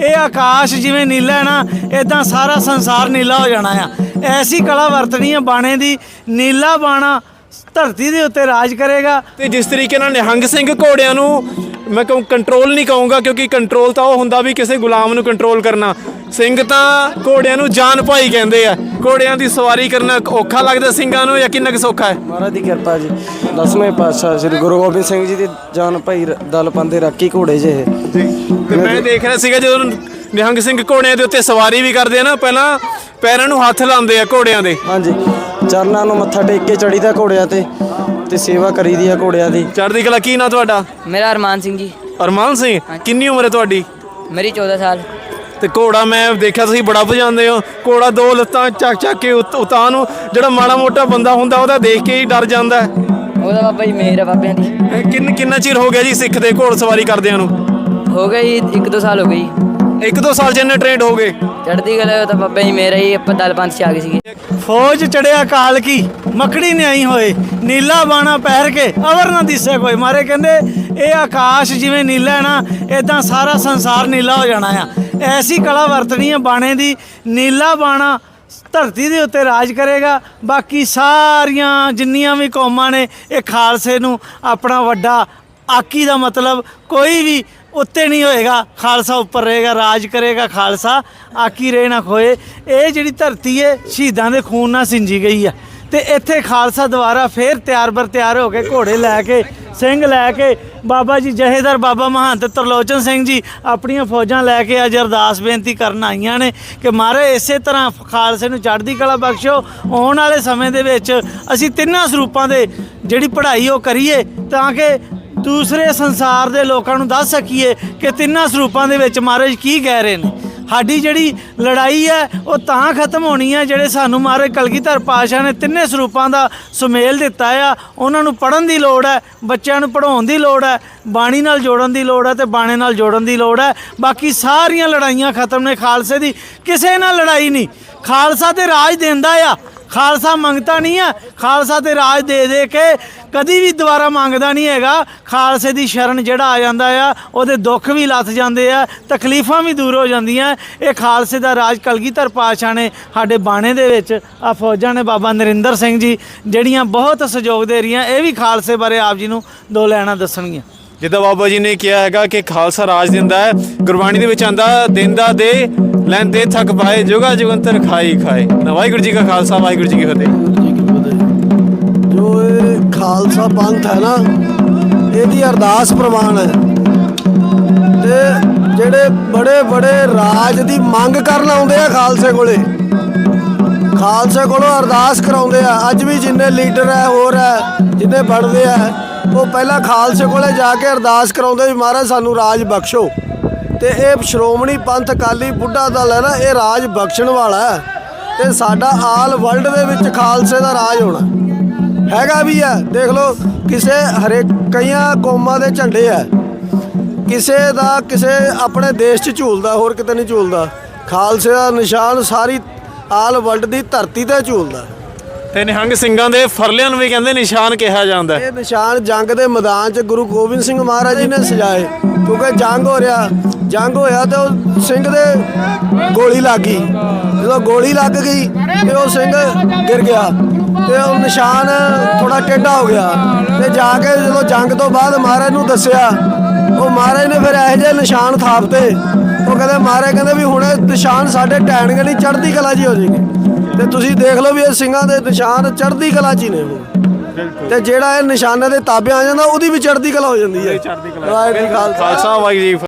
ਇਹ ਆਕਾਸ਼ ਜਿਵੇਂ ਨੀਲਾ ਹੈ ਨਾ ਇਦਾਂ ਸਾਰਾ ਸੰਸਾਰ ਨੀਲਾ ਹੋ ਜਾਣਾ ਆ। ਐਸੀ ਕਲਾ ਵਰਤਣੀ ਹੈ ਬਾਣੇ ਦੀ ਨੀਲਾ ਬਾਣਾ ਧਰਤੀ ਦੇ ਉੱਤੇ ਰਾਜ ਕਰੇਗਾ। ਤੇ ਜਿਸ ਤਰੀਕੇ ਨਾਲ ਨਿਹੰਗ ਸਿੰਘ ਘੋੜਿਆਂ ਨੂੰ ਮੈਂ ਕਹੂੰ ਕੰਟਰੋਲ ਨਹੀਂ ਕਹੂੰਗਾ ਕਿਉਂਕਿ ਕੰਟਰੋਲ ਤਾਂ ਉਹ ਹੁੰਦਾ ਵੀ ਕਿਸੇ ਗੁਲਾਮ ਨੂੰ ਕੰਟਰੋਲ ਕਰਨਾ। ਸਿੰਘ ਤਾਂ ਘੋੜਿਆਂ ਨੂੰ ਜਾਨ ਭਾਈ ਕਹਿੰਦੇ ਆ। ਘੋੜਿਆਂ ਦੀ ਸਵਾਰੀ ਕਰਨਾ ਔਖਾ ਲੱਗਦਾ ਸਿੰਘਾਂ ਨੂੰ ਜਾਂ ਕਿੰਨਾ ਕੁ ਸੌਖਾ ਹੈ? ਮਹਾਰਾਜ ਦੀ ਕਿਰਪਾ ਜੀ। ਦਸਵੇਂ ਪਾਤਸ਼ਾਹ ਸ੍ਰੀ ਗੁਰੂ ਗੋਬਿੰਦ ਸਿੰਘ ਜੀ ਦੀ ਜਾਨ ਭਾਈ ਰ- ਦਲ ਪੰਦੇ ਰਾਖੀ ਘੋੜੇ ਜਿਹੇ। ਤੇ ਮੈਂ ਦੇਖ ਰਿਹਾ ਸੀਗਾ ਜਦੋਂ ਨਿਹੰਗ ਸਿੰਘ ਘੋੜਿਆਂ ਦੇ ਉੱਤੇ ਸਵਾਰੀ ਵੀ ਕਰਦੇ ਆ ਨਾ ਪਹਿਲਾਂ ਪੈਰਾਂ ਨੂੰ ਹੱਥ ਲਾਉਂਦੇ ਆ ਘੋੜਿਆਂ ਦੇ। ਹਾਂਜੀ। ਚਰਨਾਂ ਨੂੰ ਮੱਥਾ ਟੇਕ ਕੇ ਚੜੀਦਾ ਘੋੜਿਆਂ ਤੇ ਤੇ ਸੇਵਾ ਕਰੀਦੀ ਆ ਘੋੜਿਆਂ ਦੀ। ਚੜ੍ਹਦੀ ਕਲਾ ਕੀ ਨਾਂ ਤੁਹਾਡਾ? ਮੇਰਾ ਅਰਮਾਨ ਸਿੰਘ ਜੀ। ਅਰਮਾਨ ਸਿੰਘ ਕਿੰਨੀ ਉਮਰ ਹੈ ਤੁਹਾਡੀ? ਮੇਰੀ 14 ਸਾਲ। ਤੇ ਘੋੜਾ ਮੈਂ ਦੇਖਿਆ ਤੁਸੀਂ ਬੜਾ ਭਜਾਉਂਦੇ ਹੋ। ਘੋੜਾ ਦੋ ਲੱਤਾਂ ਚੱਕ ਚੱਕ ਕੇ ਉਤ- ਨੂੰ ਜਿਹੜਾ ਮਾੜਾ ਮੋਟਾ ਬੰਦਾ ਹੁੰਦਾ ਉਹਦਾ ਦੇਖ ਕੇ ਹੀ ਡਰ ਜਾਂਦਾ ਹੈ। ਉਹਦਾ ਬਾਬਾ ਜੀ ਮੇਰ ਆ ਬਾਬਿਆਂ ਦੀ। ਇਹ ਕਿੰਨ ਕਿੰਨਾ ਚਿਰ ਹੋ ਗਿਆ ਜੀ ਸਿੱਖਦੇ ਘੋੜ ਸਵਾਰੀ ਕਰਦਿਆਂ ਨੂੰ? ਹੋ ਗਿਆ ਜੀ ਇੱਕ ਦੋ ਸਾਲ ਹੋ ਗਏ ਜੀ। ਇੱਕ ਦੋ ਸਾਲ ਜਿੰਨੇ ਟ੍ਰੇਨਡ ਹੋ ਗਏ? ਚੜ੍ਹਦੀ ਗੱਲ ਉਹ ਤਾਂ ਬਾਬਾ ਜੀ ਮੇਰਾ ਹੀ ਆਪਾਂ ਦਲ ਪੰਥ ਚ ਆ ਗਏ ਸੀਗੇ। ਫੌਜ ਚੜਿਆ ਕਾਲ ਕੀ ਮੱਕੜੀ ਨੇ ਆਈ ਹੋਏ ਨੀਲਾ ਬਾਣਾ ਪਹਿਰ ਕੇ ਅਵਰ ਨਾ ਦਿਸੇ ਕੋਈ। ਮਾਰੇ ਕਹਿੰਦੇ ਇਹ ਆਕਾਸ਼ ਜਿਵੇਂ ਨੀਲਾ ਹੈ ਨਾ ਇਦਾਂ ਸਾਰਾ ਸੰਸਾਰ ਨੀਲਾ ਹੋ ਜਾਣਾ ਆ। ਐਸੀ ਕਲਾ ਵਰਤਣੀ ਹੈ ਬਾਣੇ ਦੀ ਨੀਲਾ ਬਾਣਾ ਧਰਤੀ ਦੇ ਉੱਤੇ ਰਾਜ ਕਰੇਗਾ। ਬਾਕੀ ਸਾਰੀਆਂ ਜਿੰਨੀਆਂ ਵੀ ਕੌਮਾਂ ਨੇ, ਇਹ ਖਾਲਸੇ ਨੂੰ ਆਪਣਾ ਵੱਡਾ ਆਕੀ ਦਾ ਮਤਲਬ ਕੋਈ ਵੀ ਉੱਤੇ ਨਹੀਂ ਹੋਏਗਾ। ਖਾਲਸਾ ਉੱਪਰ ਰਹੇਗਾ, ਰਾਜ ਕਰੇਗਾ, ਖਾਲਸਾ ਆਕੀ ਰਹੇ ਨਾ ਖੋਏ। ਇਹ ਜਿਹੜੀ ਧਰਤੀ ਹੈ ਸ਼ਹੀਦਾਂ ਦੇ ਖੂਨ ਨਾਲ ਸਿੰਜੀ ਗਈ ਆ। ਤੇ ਇੱਥੇ ਖਾਲਸਾ ਦੁਆਰਾ ਫੇਰ ਤਿਆਰ ਬਰ ਤਿਆਰ ਹੋ ਕੇ ਘੋੜੇ ਲੈ ਕੇ, ਸਿੰਘ ਲੈ ਕੇ ਬਾਬਾ ਜੀ ਜਹੇਦਾਰ ਬਾਬਾ ਮਹੰਤ ਤਰਲੋਚਨ ਸਿੰਘ ਜੀ ਆਪਣੀਆਂ ਫੌਜਾਂ ਲੈ ਕੇ ਅੱਜ ਅਰਦਾਸ ਬੇਨਤੀ ਕਰਨ ਆਈਆਂ ਨੇ ਕਿ ਮਹਾਰਾਜ ਇਸੇ ਤਰ੍ਹਾਂ ਖਾਲਸੇ ਨੂੰ ਚੜ੍ਹਦੀ ਕਲਾ ਬਖਸ਼ੋ ਆਉਣ ਵਾਲੇ ਸਮੇਂ ਦੇ ਵਿੱਚ ਅਸੀਂ ਤਿੰਨਾਂ ਸਰੂਪਾਂ ਦੇ ਜਿਹੜੀ ਪੜ੍ਹਾਈ ਉਹ ਕਰੀਏ ਤਾਂ ਕਿ ਦੂਸਰੇ ਸੰਸਾਰ ਦੇ ਲੋਕਾਂ ਨੂੰ ਦੱਸ ਸਕੀਏ ਕਿ ਤਿੰਨਾਂ ਸਰੂਪਾਂ ਦੇ ਵਿੱਚ ਮਹਾਰਾਜ ਕੀ ਕਹਿ ਰਹੇ ਨੇ। ਸਾਡੀ ਜਿਹੜੀ ਲੜਾਈ ਹੈ, ਉਹ ਤਾਂ ਖਤਮ ਹੋਣੀ ਹੈ, ਜਿਹੜੇ ਸਾਨੂੰ ਮਹਾਰਾਜ ਕਲਗੀਧਰ ਪਾਤਸ਼ਾਹ ਨੇ ਤਿੰਨੇ ਸਰੂਪਾਂ ਦਾ ਸੁਮੇਲ ਦਿੱਤਾ ਆ। ਉਹਨਾਂ ਨੂੰ ਪੜ੍ਹਨ ਦੀ ਲੋੜ ਹੈ, ਬੱਚਿਆਂ ਨੂੰ ਪੜ੍ਹਾਉਣ ਦੀ ਲੋੜ ਹੈ, ਬਾਣੀ ਨਾਲ ਜੋੜਨ ਦੀ ਲੋੜ ਹੈ ਤੇ ਬਾਣੇ ਨਾਲ ਜੋੜਨ ਦੀ ਲੋੜ ਹੈ। ਬਾਕੀ ਸਾਰੀਆਂ ਲੜਾਈਆਂ ਖਤਮ ਨੇ ਖਾਲਸੇ ਦੀ। ਕਿਸੇ ਨਾਲ ਲੜਾਈ ਨਹੀਂ। ਖਾਲਸਾ ਤੇ ਰਾਜ ਦਿੰਦਾ ਆ। ਖਾਲਸਾ ਮੰਗਤਾ ਨਹੀਂ ਆ ਖਾਲਸਾ ਤੇ ਰਾਜ ਦੇ ਦੇ ਕੇ ਕਦੀ ਵੀ ਦੁਬਾਰਾ ਮੰਗਦਾ ਨਹੀਂ ਹੈਗਾ। ਖਾਲਸੇ ਦੀ ਸ਼ਰਨ ਜਿਹੜਾ ਆ ਜਾਂਦਾ ਆ, ਉਹਦੇ ਦੁੱਖ ਵੀ ਲੱਥ ਜਾਂਦੇ ਆ, ਤਕਲੀਫਾਂ ਵੀ ਦੂਰ ਹੋ ਜਾਂਦੀਆਂ। ਇਹ ਖਾਲਸੇ ਦਾ ਰਾਜ ਕਲਗੀਧਰ ਪਾਤਸ਼ਾਹ ਨੇ ਸਾਡੇ ਬਾਣੇ ਦੇ ਵਿੱਚ, ਆ ਫੌਜਾਂ ਨੇ ਬਾਬਾ ਨਰਿੰਦਰ ਸਿੰਘ ਜੀ, ਜਿਹੜੀਆਂ ਬਹੁਤ ਸਹਿਯੋਗ ਦੇ ਰਹੀਆਂ, ਇਹ ਵੀ ਖਾਲਸੇ ਬਾਰੇ ਆਪ ਜੀ ਨੂੰ ਦੋ ਲੈਣਾ ਦੱਸਣਗੀਆਂ। ਜਿੱਦਾਂ ਬਾਬਾ ਜੀ ਨੇ ਕਿਹਾ ਹੈਗਾ ਕਿ ਖਾਲਸਾ ਰਾਜ ਦਿੰਦਾ ਹੈ, ਗੁਰਬਾਣੀ ਦੇ ਵਿੱਚ ਆਂਦਾ, ਦਿੰਦਾ ਦੇ, ਲੈਂਦੇ ਥੱਕ ਪਾਏ, ਜੁਗਾ ਜੁਗੰਤਰ ਖਾਈ ਖਾਏ। ਨਾ ਵਾਹਿਗੁਰੂ ਜੀ ਕਾ ਖਾਲਸਾ, ਵਾਹਿਗੁਰੂ ਜੀ ਕੀ ਫਤਿਹ। ਜੋ ਇਹ ਖਾਲਸਾ ਪੰਥ ਹੈ ਨਾ, ਇਹਦੀ ਅਰਦਾਸ ਪ੍ਰਵਾਨ ਹੈ। ਤੇ ਜਿਹੜੇ ਬੜੇ ਬੜੇ ਰਾਜ ਦੀ ਮੰਗ ਕਰਨ ਆਉਂਦੇ ਆ ਖਾਲਸੇ ਕੋਲੇ, ਖਾਲਸੇ ਕੋਲੋਂ ਅਰਦਾਸ ਕਰਾਉਂਦੇ ਆ। ਅੱਜ ਵੀ ਜਿੰਨੇ ਲੀਡਰ ਹੈ, ਹੋਰ ਹੈ, ਜਿੰਨੇ ਬਣਦੇ ਆ ਉਹ ਪਹਿਲਾਂ ਖਾਲਸੇ ਕੋਲੇ ਜਾ ਕੇ ਅਰਦਾਸ ਕਰਾਉਂਦੇ ਵੀ ਮਹਾਰਾਜ, ਸਾਨੂੰ ਰਾਜ ਬਖਸ਼ੋ। ਤੇ ਇਹ ਸ਼੍ਰੋਮਣੀ ਪੰਥ ਅਕਾਲੀ ਬੁੱਢਾ ਦਲ ਹੈ ਨਾ, ਇਹ ਰਾਜ ਬਖਸ਼ਣ ਵਾਲਾ ਹੈ। ਤੇ ਸਾਡਾ ਆਲ ਵਰਲਡ ਦੇ ਵਿੱਚ ਖਾਲਸੇ ਦਾ ਰਾਜ ਹੋਣਾ। ਹੈਗਾ ਵੀ ਹੈ। ਦੇਖ ਲਓ, ਕਿਸੇ ਹਰੇਕ ਕਈਆਂ ਕੌਮਾਂ ਦੇ ਝੰਡੇ ਆ ਕਿਸੇ ਦਾ ਕਿਸੇ ਆਪਣੇ ਦੇਸ਼ 'ਚ ਝੂਲਦਾ, ਹੋਰ ਕਿਤੇ ਨਹੀਂ ਝੂਲਦਾ। ਖਾਲਸੇ ਦਾ ਨਿਸ਼ਾਨ ਸਾਰੀ ਆਲ ਵਰਲਡ ਦੀ ਧਰਤੀ ਤੇ ਝੂਲਦਾ। ਤੇ ਨਿਹੰਗ ਸਿੰਘਾਂ ਦੇ ਫਰਲਿਆਂ ਨੂੰ ਵੀ ਕਹਿੰਦੇ ਨਿਸ਼ਾਨ ਕਿਹਾ ਜਾਂਦਾ ਹੈ। ਇਹ ਨਿਸ਼ਾਨ ਜੰਗ ਦੇ ਮੈਦਾਨ 'ਚ ਗੁਰੂ ਗੋਬਿੰਦ ਸਿੰਘ ਮਹਾਰਾਜ ਜੀ ਨੇ ਸਜਾਏ। ਕਿਉਂਕਿ ਜੰਗ ਹੋ ਰਿਹਾ, ਜੰਗ ਹੋਇਆ ਤੇ ਉਹ ਸਿੰਘ ਦੇ ਗੋਲੀ ਲੱਗ ਗਈ। ਜਦੋਂ ਗੋਲੀ ਲੱਗ ਗਈ ਤੇ ਉਹ ਸਿੰਘ ਗਿਰ ਗਿਆ ਤੇ ਉਹ ਨਿਸ਼ਾਨ ਥੋੜਾ ਟੇਢਾ ਹੋ ਗਿਆ ਤੇ ਜਾ ਕੇ ਜਦੋਂ ਜੰਗ ਤੋਂ ਬਾਅਦ ਮਹਾਰਾਜ ਨੂੰ ਦੱਸਿਆ, ਉਹ ਮਹਾਰਾਜ ਨੇ ਫਿਰ ਇਹੋ ਜਿਹੇ ਨਿਸ਼ਾਨ ਥਾਪਤੇ। ਉਹ ਕਹਿੰਦੇ, ਮਹਾਰਾਜ ਕਹਿੰਦੇ ਵੀ ਹੁਣ ਇਹ ਨਿਸ਼ਾਨ ਸਾਡੇ ਟੈਣਗੇ ਨਹੀਂ, ਚੜ੍ਹਦੀ ਕਲਾ ਜੀ ਹੋ ਜਾਏਗੀ। ਤੇ ਤੁਸੀਂ ਦੇਖ ਲਓ ਵੀ ਇਹ ਸਿੰਘਾਂ ਦੇ ਨਿਸ਼ਾਨ ਚੜ੍ਹਦੀ ਕਲਾ ਚ ਹੀ ਨੇ ਹੁਣ ਤੇ ਜਿਹੜਾ ਇਹ ਨਿਸ਼ਾਨੇ ਦੇ ਤਾਬੇ ਆ ਜਾਂਦਾ ਉਹਦੀ ਵੀ ਚੜ੍ਹਦੀ ਕਲਾ ਹੋ ਜਾਂਦੀ ਹੈ। ਚੜ੍ਹਦੀ ਕਲਾ। ਵਾਹਿਗੁਰੂ ਜੀ ਕਾ ਖਾਲਸਾ। ਖਾਲਸਾ ਵਾਹਿਗੁਰੂ ਜੀ ਕੀ ਫਤਿਹ।